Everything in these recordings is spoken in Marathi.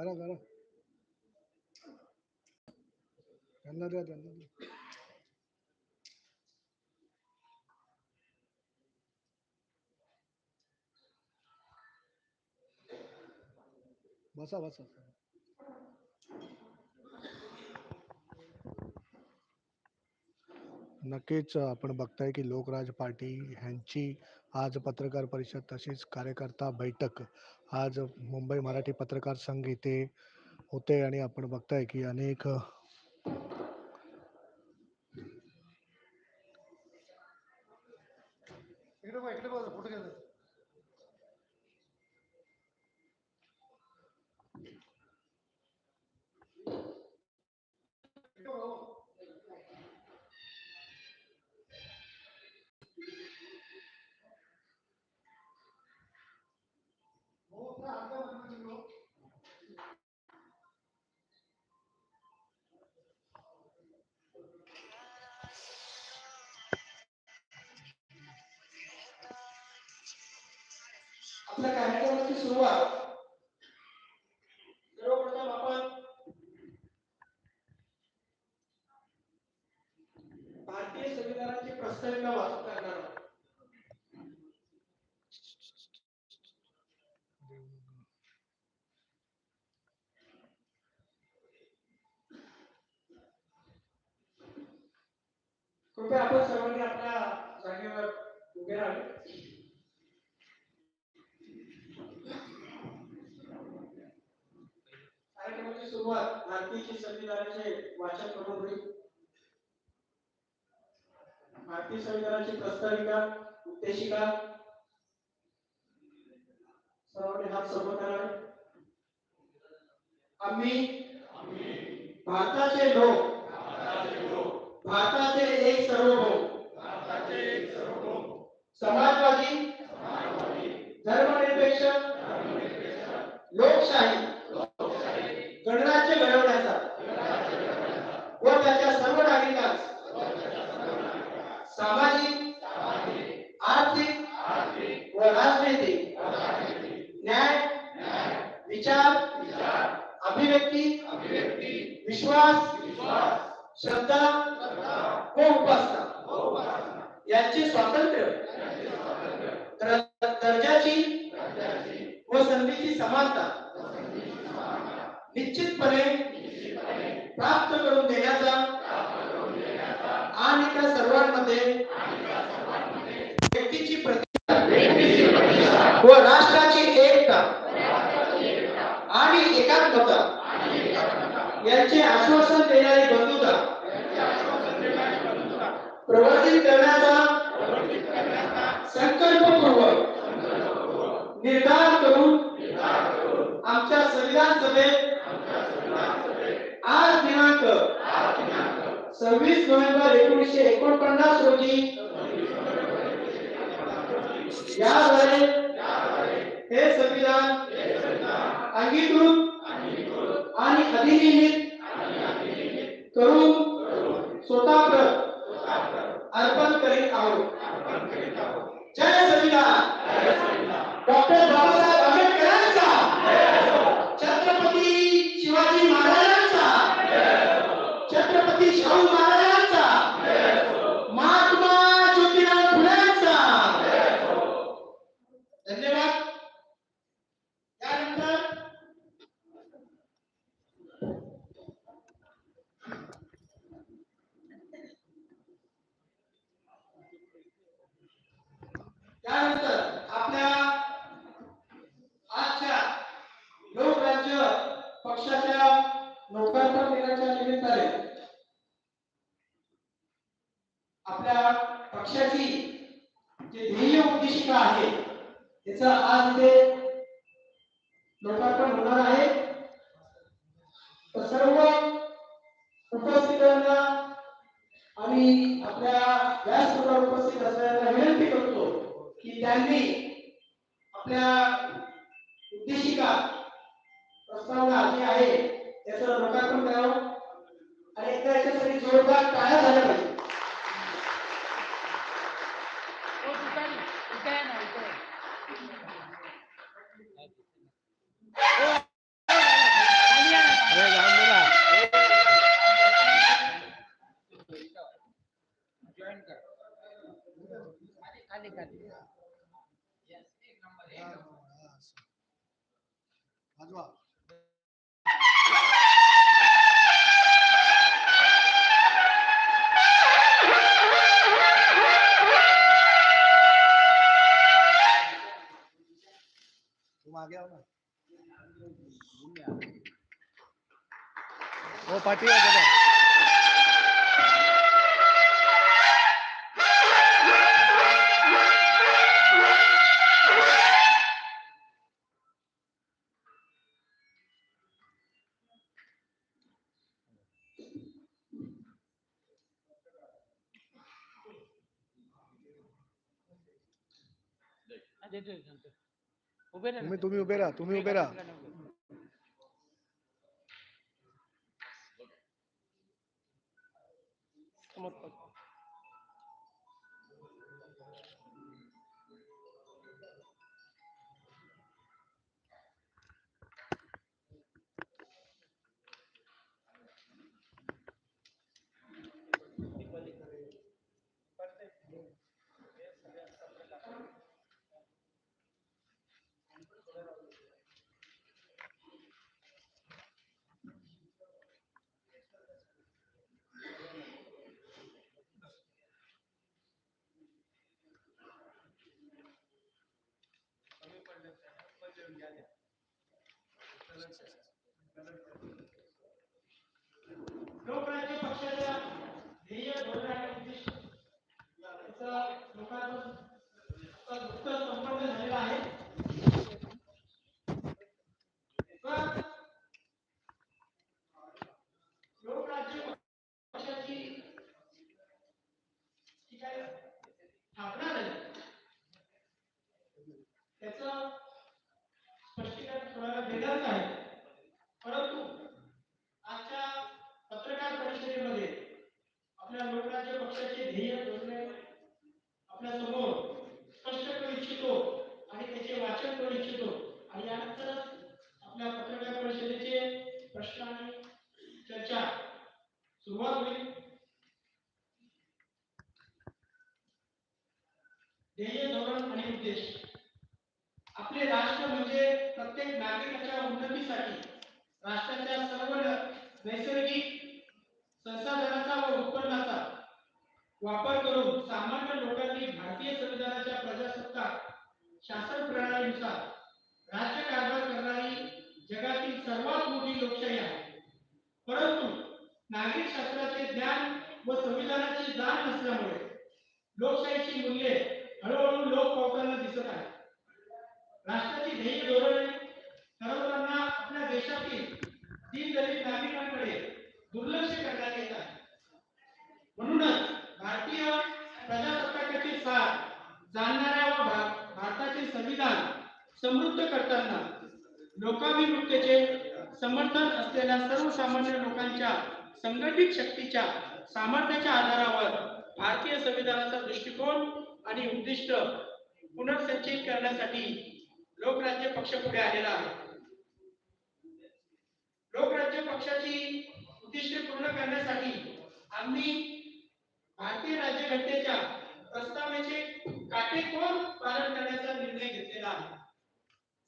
करा करा। त्यांना द्या त्यांना द्या बसा बसा नक्कीच, आपण बघताय की लोकराज पार्टी ह्यांची आज पत्रकार परिषद तशीच कार्यकर्ता बैठक. आज मुंबई मराठी पत्रकार संघ इथे होते आणि आपण बघताय की अनेक इकडे इकडे फोटो कार्यक्रमाची सुरुवात. सर्वप्रथम आपण भारतीय संविधानाची प्रस्ताविका वाचून करणार आहोत. कृपया आपण सर्वांनी आपल्या जागेवर उभे राहावे कार्यक्रमाची सुरुवात भारतीय संविधानाचे वाचन करून होईल. भारतीय संविधानाची प्रस्ताविका उद्देशिका सर्वांनी हात समोर करावे. आम्ही भारताचे लोक de याद्वारे हे संविधान अंगीकृत आणि अधिनियमित करून स्वतः अर्पण करीत आहोत. जय संविधान. डॉक्टर आपल्या पक्षाची जे ध्येय उद्देशिका आहे त्याचा आज इथे लोकार्पण होणार आहे. तर सर्व उपस्थितांना आणि आपल्या व्यासपीठावर उपस्थित असणाऱ्यांना विनंती करतो की त्यांनी आपल्या उद्देशिका प्रस्तावना जी आहे त्याचं लोकार्पण करावं. आणि एकदा याच्यासाठी जोरदार टाळ्या झाल्या पाहिजे Yes, एक नंबर एक नंबर. पाठी हा, देतोय. उभे राहा. तुम्ही तुम्ही उभे राहा तुम्ही उभे राहा समोर बघ. लोकराज्य पक्षाच्या ध्येय धोरण आणि उद्दिष्ट याचा लोकांचा आता संपन्न झालेला आहे तर लोकराज्य पक्षाची जी काय स्थापना झाली त्याचं स्पष्टीकरण थोडं वेगळंच आहे परंतु आजच्या पत्रकार परिषदेमध्ये आपल्या लोकराज्य पक्षाचे ध्येय धोरणे आपल्यासमोर स्पष्ट करू इच्छितो आणि त्याचे वाचन करू इच्छितो. आणि यानंतरच आपल्या पत्रकार परिषदेचे प्रश्न आणि चर्चा सुरुवात होईल. ध्येय धोरण आणि उद्देश. आपले राष्ट्र म्हणजे प्रत्येक नागरिकाच्या उन्नतीसाठी राष्ट्राच्या सर्व नैसर्गिक संसाधनाचा व उत्पन्नाचा वापर करून सामान्य लोकांनी भारतीय संविधानाच्या प्रजासत्ताक शासन प्रणालीनुसार राज्यकारभार करणारी जगातील सर्वात मोठी लोकशाही आहे. परंतु नागरिक शास्त्राचे ज्ञान व संविधानाची जाण नसल्यामुळे लोकशाहीची मूल्ये हळूहळू समृद्ध करताना लोकाभिमुखतेचे समर्थन असलेल्या सर्वसामान्य लोकांच्या संघटित शक्तीच्या सामर्थ्याच्या आधारावर भारतीय संविधानाचा दृष्टिकोन आणि उद्दिष्ट पुनर्संचयित करण्यासाठी लोकराज्य पक्ष पुढे आलेला आहे. लोकराज्य पक्षाची उद्दिष्टे पूर्ण करण्यासाठी आम्ही भारतीय राज्यघटनेच्या प्रस्तावनेचे काटेकोर पालन करण्याचा निर्णय घेतलेला आहे.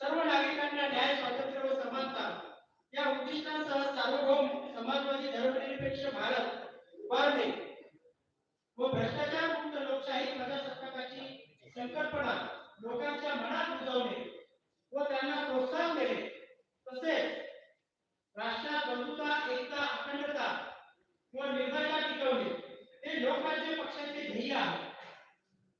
सर्व नागरिकांना न्याय स्वातंत्र्य व समानता या उद्दिष्टांसह सार्वभौम समाजवादी धर्मनिरपेक्ष भारत उभारणे व भ्रष्टाचार मुक्त लोकशाही प्रजासत्ताकाची संकल्पना लोकांच्या मनात रुजवणे व त्यांना प्रोत्साहन देणे. तसेच राष्ट्रात बंधुता एकता अखंडता व निर्भयता टिकवणे. हे लोकराज्य पक्षाचे ध्येय आहे.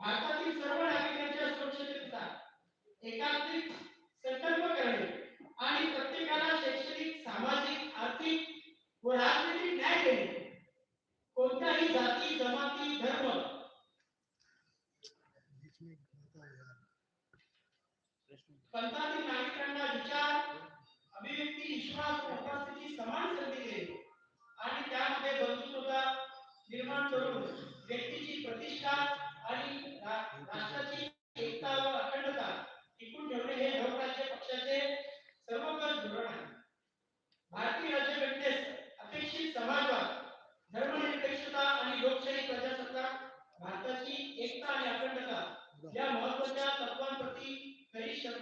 भारतातील सर्व नागरिकांच्या सुरक्षिततेचा एकात्मिक संकल्प करणे. आणि प्रत्येकाला शैक्षणिक सामाजिक आर्थिक व राजनैतिक न्याय देणे. कोणत्याही जाती जमाती धर्म. पंथातील नागरिकांना विचार अभिव्यक्ती विश्वास उपस्थिती समान संधी देणे. आणि त्यामध्ये बंधुत्वता निर्माण करून व्यक्तीची प्रतिष्ठा आणि राष्ट्राची एकता व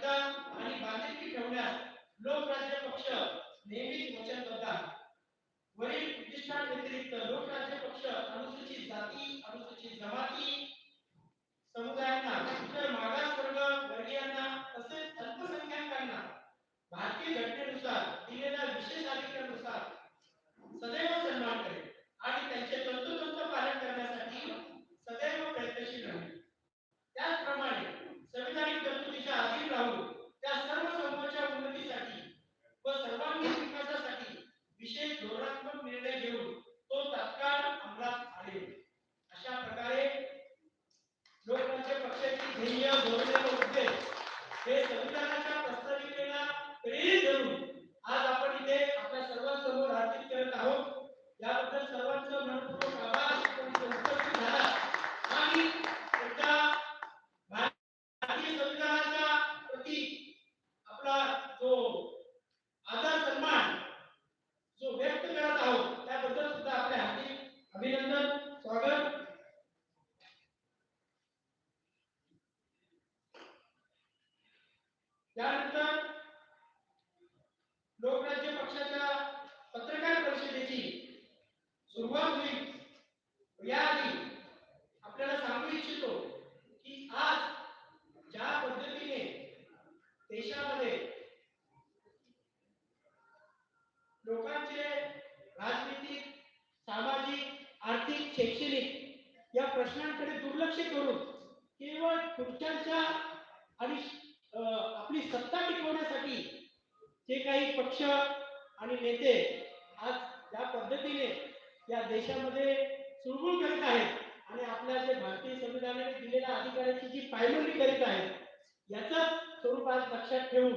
मतदान आणि बांधिलकी ठेवण्यास लोकराज्य पक्ष नेहमीच वचनबद्ध आहे वरील उद्दिष्टां व्यतिरिक्त लोकराज्य पक्ष अनुसूचित जाती अनुसूचित जमाती समुदायांना इतर मागास वर्ग वर्गीयांना मिळवण्यासाठी जे काही पक्ष आणि नेते आज ज्या पद्धतीने या देशामध्ये चुळबुळ करीत आहेत आणि आपल्या जे भारतीय संविधानाने दिलेल्या अधिकाराची जी पायमंडी करीत आहेत याचंच स्वरूप आज लक्षात ठेवून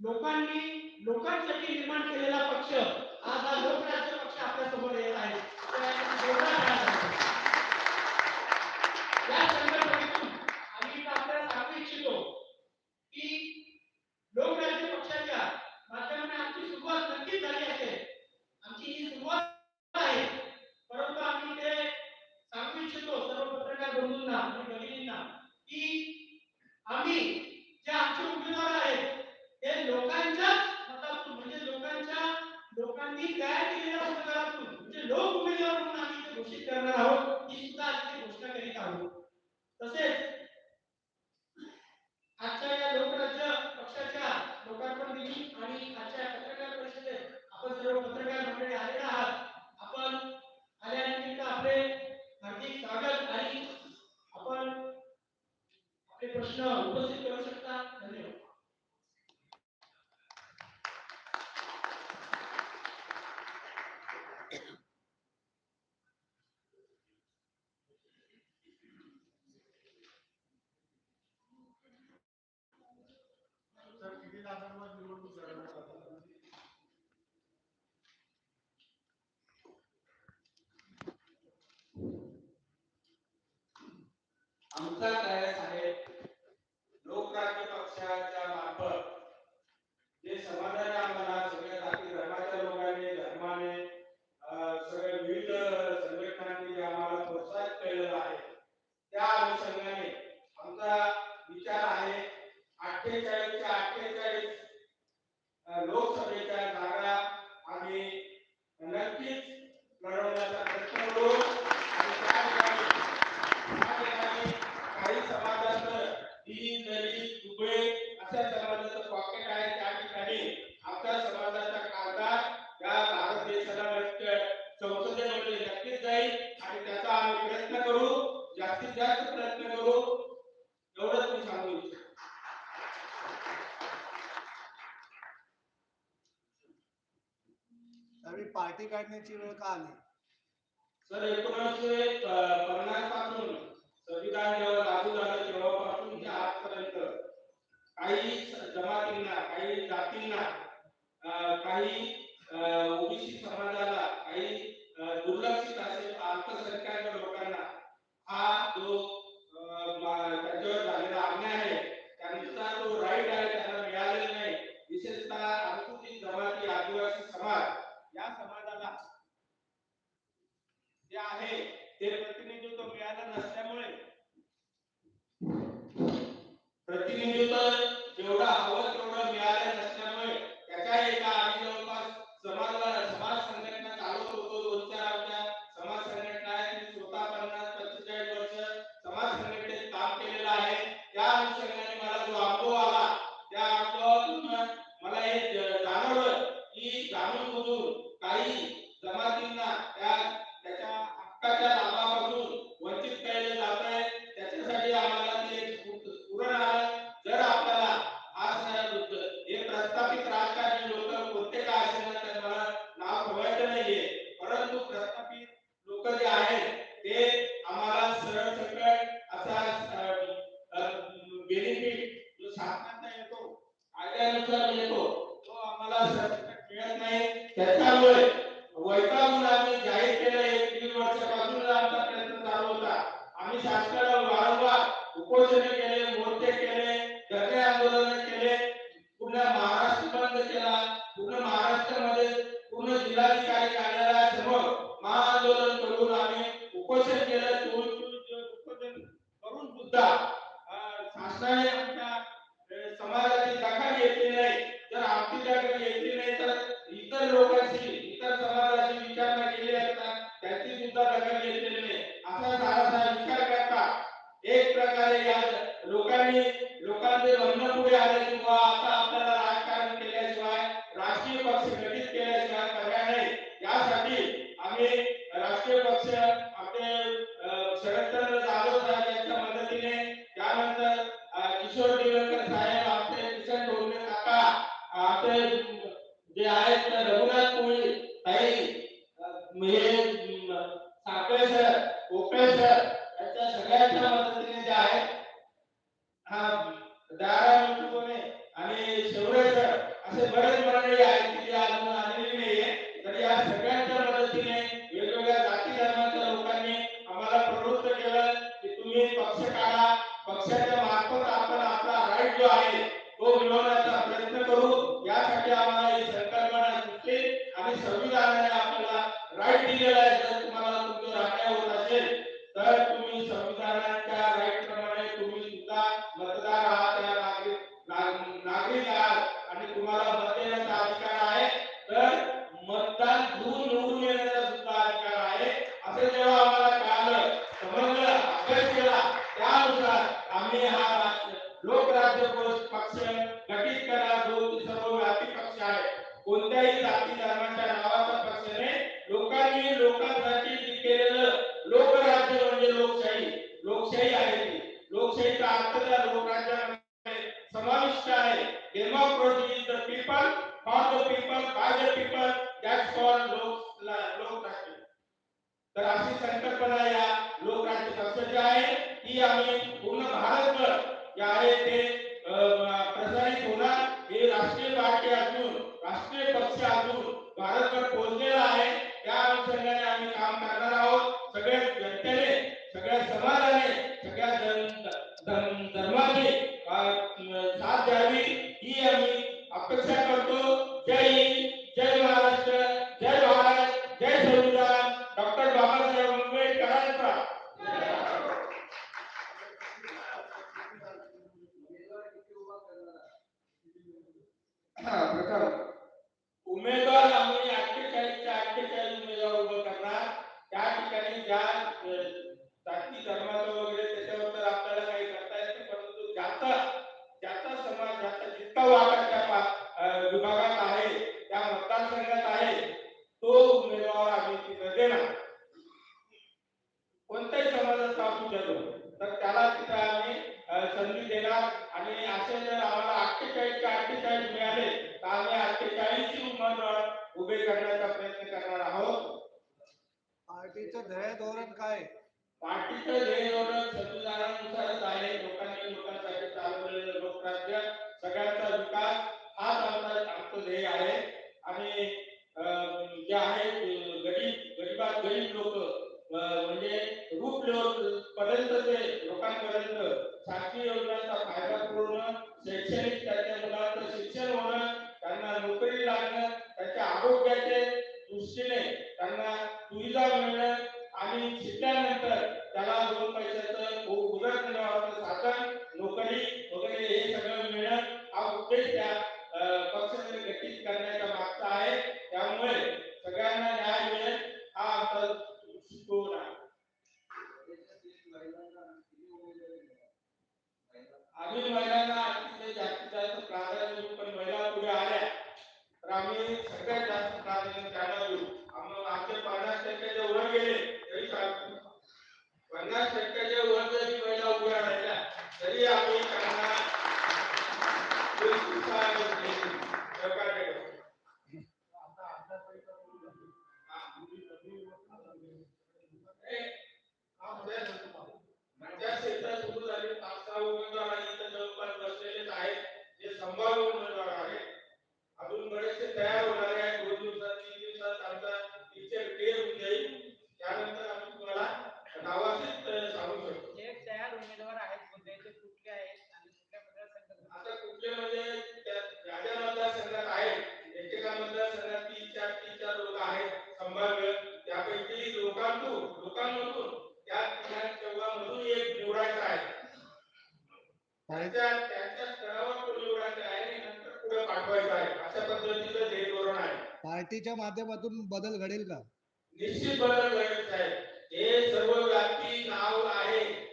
लोकांनी लोकांसाठी निर्माण केलेला पक्ष आज हा लोकराज्य पक्ष आपल्यासमोर येत आहे. करण्याची वेळ का आली? सरपासून जेव्हा लागू आजपर्यंत काही जमातींना काही जातींना काही ओबीसी समाजाला काही दुर्लक्षित असे अल्पसंख्याक लोकांना हा जो त्यांच्यावर झालेला अन्याय आहे त्यांचा जो राईट आहे त्यांना मिळालेला नाही विशेषतः अनुसूचित जमाती आदिवासी समाज या समाज आहे ते प्रतिनिधित्व मिळालं नसल्यामुळे. प्रतिनिधित्व जेवढा हवं হ্যাঁ বেটার पार्टीचं ध्येय धोरण काय? पार्टीचं ध्येय धोरण संविधानानुसारच आहे लोकांनी लोकांसाठी चालवलेलं लोकराज्य सगळ्यांचा विकास हाच आमचा आमचं ध्येय आहे. आणि जे आहे गरीब गरीबात गरीब लोक म्हणजे रूप लेवल पर्यंत ते लोकांपर्यंत शासकीय योजनांचा फायदा पूर्ण शैक्षणिक त्याच्या आम्ही महिलांना अतिशय जास्तीत जास्त प्राधान्य पण महिला पुढे आल्या तर आम्ही सगळ्यात जास्त प्राधान्य त्यांना देऊ. आमचे पन्नास टक्क्याचे वर गेले तरी पन्नास टक्क्याचे वर जरी महिला उभ्या राहिल्या तरी आम्ही त्यांना सहकार्य Lord. पार्टीच्या माध्यमातून बदल घडेल का? निश्चित बदल घडेल साहेब हे सर्व व्यापी नाव आहे.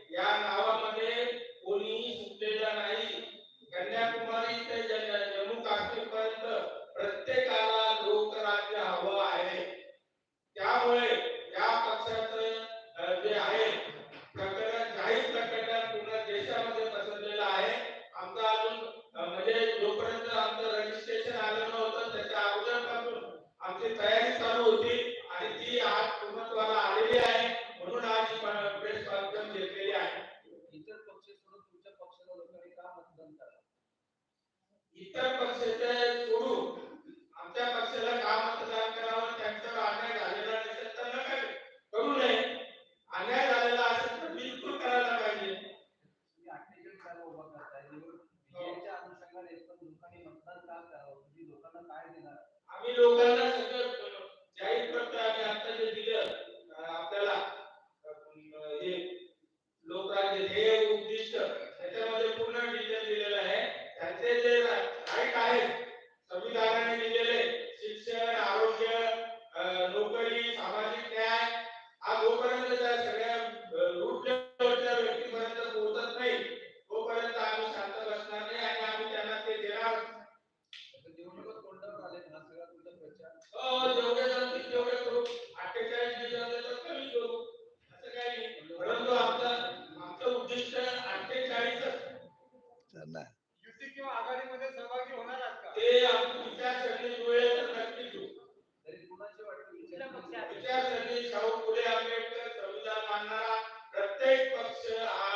पक्षाचे आमच्या पक्षाला का मतदान करावं? त्यांच्यावर अन्याय झालेला नसेल तर नका नये. अन्याय झालेला असेल तर बिलकुल करायला पाहिजे. आम्ही लोकांना सगळं जाहीर करतो आम्ही आता दिलं आपल्याला हे लोकांचे ध्येय उद्दिष्ट right? Krishna